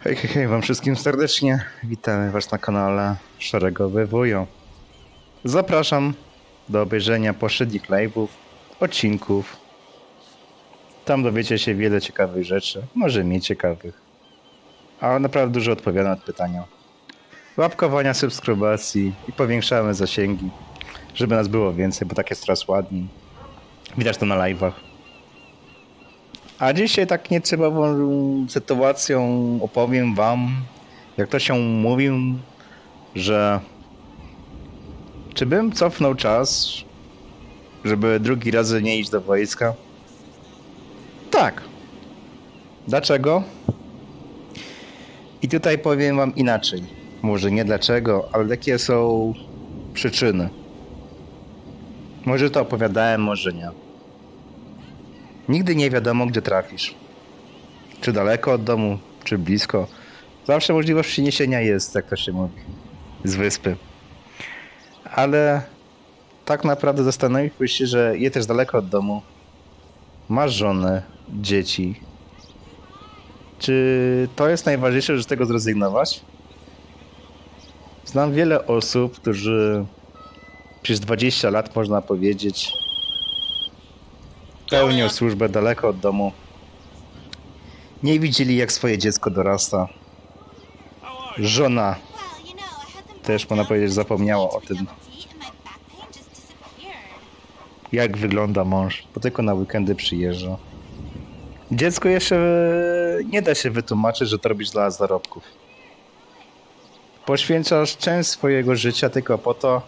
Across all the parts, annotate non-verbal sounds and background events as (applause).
Hej, hej, hej, wam wszystkim serdecznie. Witamy was na kanale Szeregowy Wujo. Zapraszam do obejrzenia poprzednich live'ów, odcinków. Tam dowiecie się wiele ciekawych rzeczy, może mniej ciekawych. Ale naprawdę dużo odpowiadam na pytania. Łapkowania, subskrybacji i powiększamy zasięgi, żeby nas było więcej, bo tak jest coraz ładniej. Widać to na live'ach. A dzisiaj tak niecybową sytuacją opowiem wam, jak to się mówił, że czy bym cofnął czas, żeby drugi raz nie iść do wojska? Tak. Dlaczego? I tutaj powiem wam inaczej. Może nie dlaczego, ale jakie są przyczyny. Może to opowiadałem, może nie. Nigdy nie wiadomo, gdzie trafisz. Czy daleko od domu, czy blisko. Zawsze możliwość przeniesienia jest, jak to się mówi, z wyspy. Ale tak naprawdę zastanowiłeś się, że je też daleko od domu. Masz żonę, dzieci. Czy to jest najważniejsze, że z tego zrezygnować? Znam wiele osób, którzy przez 20 lat, można powiedzieć, pełnią służbę daleko od domu. Nie widzieli, jak swoje dziecko dorasta. Żona Też można powiedzieć zapomniała o tym. jak wygląda mąż, bo tylko na weekendy przyjeżdża. Dziecko jeszcze nie da się wytłumaczyć, że to robisz dla zarobków. Poświęcasz część swojego życia tylko po to,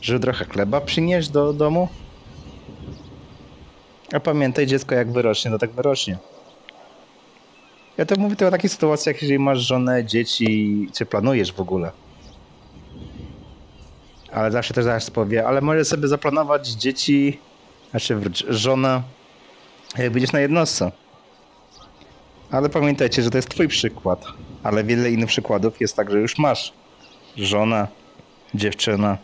żeby trochę chleba przynieść do domu? A pamiętaj, dziecko jak wyrośnie, to tak wyrośnie. Ja to mówię tylko o takich sytuacjach, jeżeli masz żonę, dzieci, czy planujesz w ogóle. Ale zawsze też zaraz powie, ale możesz sobie zaplanować dzieci, znaczy żonę, jak będziesz na jednostce. Ale pamiętajcie, że to jest twój przykład. Ale wiele innych przykładów jest tak, że już masz żonę, dziewczynę.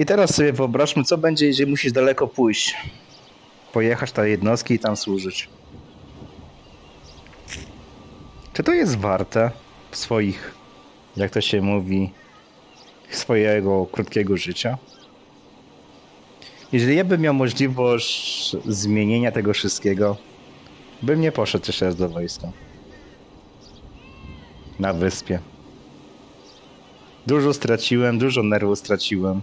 I teraz sobie wyobraźmy, co będzie, jeżeli musisz daleko pójść. Pojechać na jednostki i tam służyć. Czy to jest warte swoich, jak to się mówi, swojego krótkiego życia? Jeżeli ja bym miał możliwość zmienienia tego wszystkiego, bym nie poszedł jeszcze raz do wojska. Na wyspie. Dużo straciłem, dużo nerwów straciłem.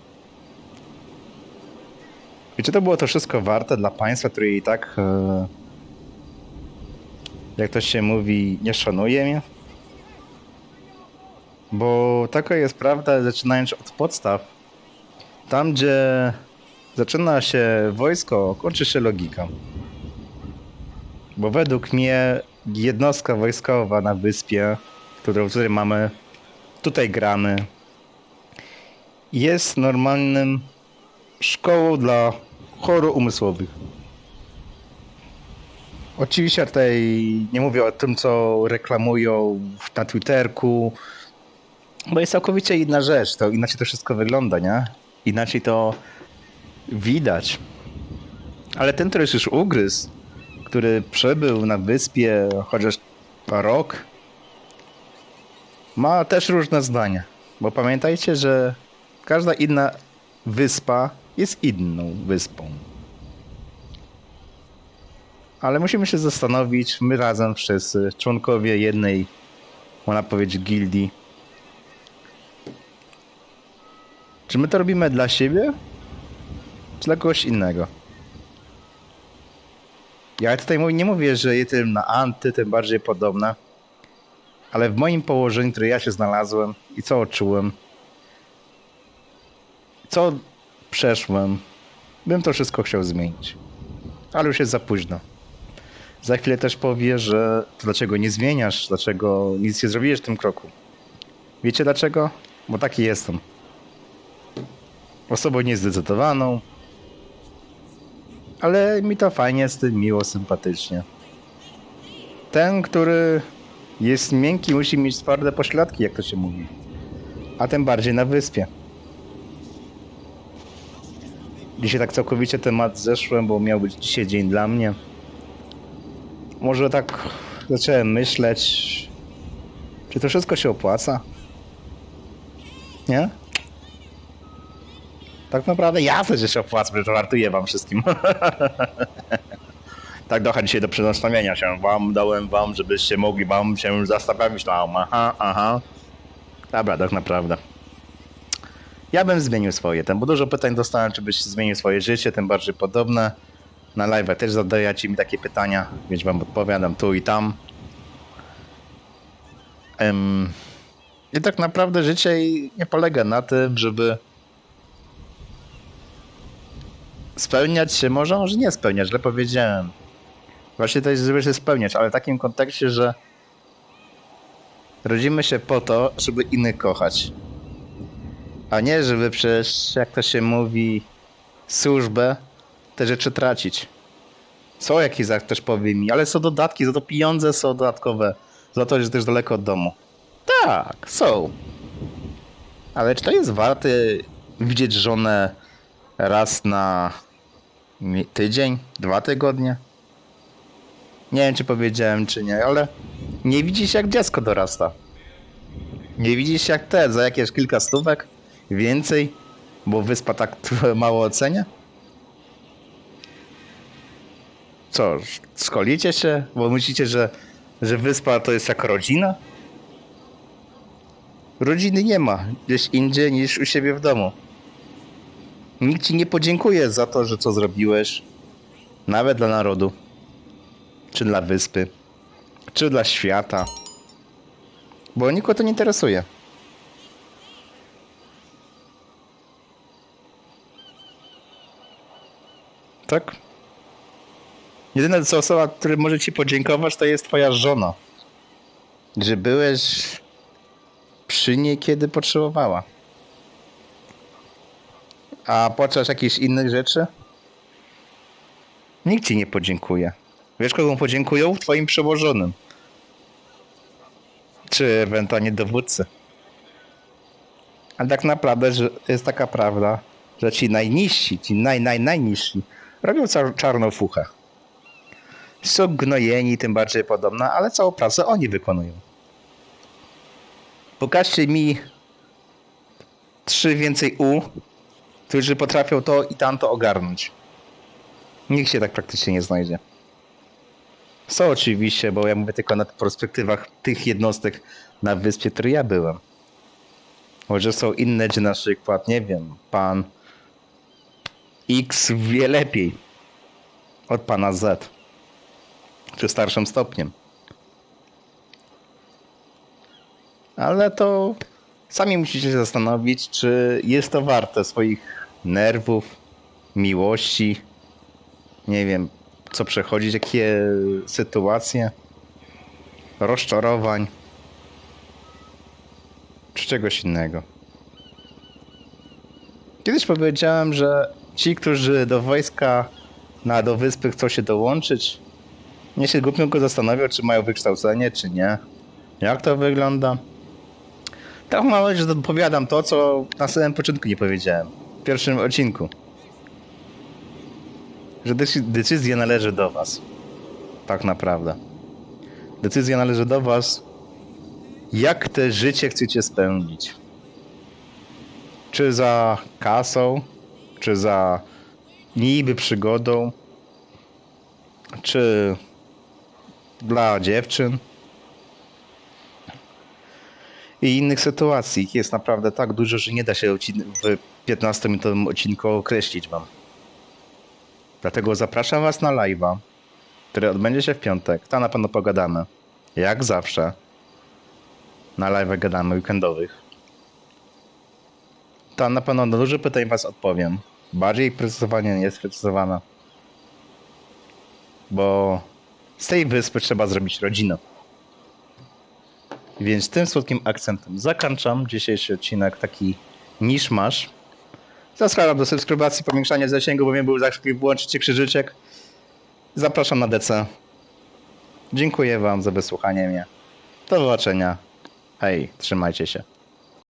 I czy to było to wszystko warte dla państwa, które i tak, e, jak to się mówi, nie szanuje mnie? Bo taka jest prawda, zaczynając od podstaw. Tam, gdzie zaczyna się wojsko, kończy się logika. Bo według mnie jednostka wojskowa na wyspie, którą tutaj mamy, tutaj gramy, jest normalnym szkołą dla chorób umysłowych. Oczywiście tutaj nie mówię o tym, co reklamują na Twitterku, bo jest całkowicie inna rzecz. To inaczej to wszystko wygląda, nie? Inaczej to widać. Ale ten, który już ugryzł, który przebył na wyspie chociaż rok, ma też różne zdania. Bo pamiętajcie, że każda inna wyspa jest inną wyspą. Ale musimy się zastanowić, my razem wszyscy, członkowie jednej, można powiedzieć, gildii, czy my to robimy dla siebie, czy dla kogoś innego? Ja tutaj nie mówię, że jestem na anty, tym bardziej podobne, ale w moim położeniu, które ja się znalazłem i co odczułem, co przeszłem, bym to wszystko chciał zmienić. Ale już jest za późno. Za chwilę też powie, że dlaczego nie zmieniasz, dlaczego nic nie zrobiłeś w tym kroku. Wiecie dlaczego? Bo taki jestem. Osobą niezdecydowaną, ale mi to fajnie z tym miło, sympatycznie. Ten, który jest miękki, musi mieć twarde pośladki, jak to się mówi. A tym bardziej na wyspie. Dzisiaj tak całkowicie temat zeszłem, bo miał być dzisiaj dzień dla mnie. Może tak zacząłem myśleć, czy to wszystko się opłaca? Nie? Tak naprawdę jasne, że się opłaca, że żartuję wam wszystkim. (laughs) tak docha dzisiaj do przedstawienia się wam, dałem wam, żebyście mogli wam się zastanawiać na aha, aha. Dobra, tak naprawdę. Ja bym zmienił swoje, ten, bo dużo pytań dostałem, czy byś zmienił swoje życie, tym bardziej podobne. Na live też zadajecie mi takie pytania, więc wam odpowiadam tu i tam. Em, I tak naprawdę życie nie polega na tym, żeby spełniać się, może, może nie spełniać, źle powiedziałem. Właśnie to jest, żeby się spełniać, ale w takim kontekście, że rodzimy się po to, żeby innych kochać. A nie, żeby przez, jak to się mówi, służbę te rzeczy tracić. Są jakieś, jak ktoś powie mi, ale są dodatki, za to pieniądze są dodatkowe. Za to, że też daleko od domu. Tak, są. Ale czy to jest warte widzieć żonę raz na tydzień, dwa tygodnie? Nie wiem, czy powiedziałem, czy nie, ale nie widzisz, jak dziecko dorasta. Nie widzisz, jak te, za jakieś kilka stówek, więcej, bo wyspa tak (laughs) mało ocenia? Co, szkolicie się? Bo myślicie, że, że wyspa to jest jak rodzina? Rodziny nie ma gdzieś indziej niż u siebie w domu. Nikt ci nie podziękuje za to, że co zrobiłeś. Nawet dla narodu. Czy dla wyspy. Czy dla świata. Bo nikogo to nie interesuje. Tak? Jedyna co osoba, która może ci podziękować, to jest twoja żona. Że byłeś przy niej, kiedy potrzebowała. A podczas jakichś innych rzeczy? Nikt ci nie podziękuje. Wiesz, komu podziękują? Twoim przełożonym. Czy ewentualnie dowódcy. Ale tak naprawdę że jest taka prawda, że ci najniżsi, ci naj, naj, najniżsi robią fuchę. Są gnojeni, tym bardziej podobna, ale całą pracę oni wykonują. Pokażcie mi trzy więcej U, którzy potrafią to i tamto ogarnąć. Nikt się tak praktycznie nie znajdzie. Są oczywiście, bo ja mówię tylko na perspektywach tych jednostek na wyspie, w ja byłem. Może są inne, gdzie na przykład, nie wiem, pan X wie lepiej od pana Z. Czy starszym stopniem. Ale to sami musicie się zastanowić, czy jest to warte swoich nerwów, miłości, nie wiem, co przechodzić, jakie sytuacje, rozczarowań, czy czegoś innego. Kiedyś powiedziałem, że ci, którzy do wojska na do wyspy chcą się dołączyć, nie się głupio go zastanawiał, czy mają wykształcenie, czy nie. Jak to wygląda? Tak nadzieję, że odpowiadam to, co na samym początku nie powiedziałem. W pierwszym odcinku. Że decy- decyzja należy do was. Tak naprawdę. Decyzja należy do was, jak te życie chcecie spełnić. Czy za kasą, czy za niby przygodą, czy dla dziewczyn i innych sytuacji. Jest naprawdę tak dużo, że nie da się w 15-minutowym odcinku określić wam. Dlatego zapraszam was na live'a, który odbędzie się w piątek. Tam na pewno pogadamy. Jak zawsze. Na live gadamy weekendowych. Tam na pewno na dużo pytań was odpowiem. Bardziej precyzowanie nie jest precyzowane. Bo z tej wyspy trzeba zrobić rodzinę. Więc tym słodkim akcentem zakończam dzisiejszy odcinek, taki niż masz. Zapraszam do subskrybacji, powiększania zasięgu, bo mnie był zawsze włączycie krzyżyczek. Zapraszam na DC. Dziękuję wam za wysłuchanie mnie. Do zobaczenia. Hej, trzymajcie się.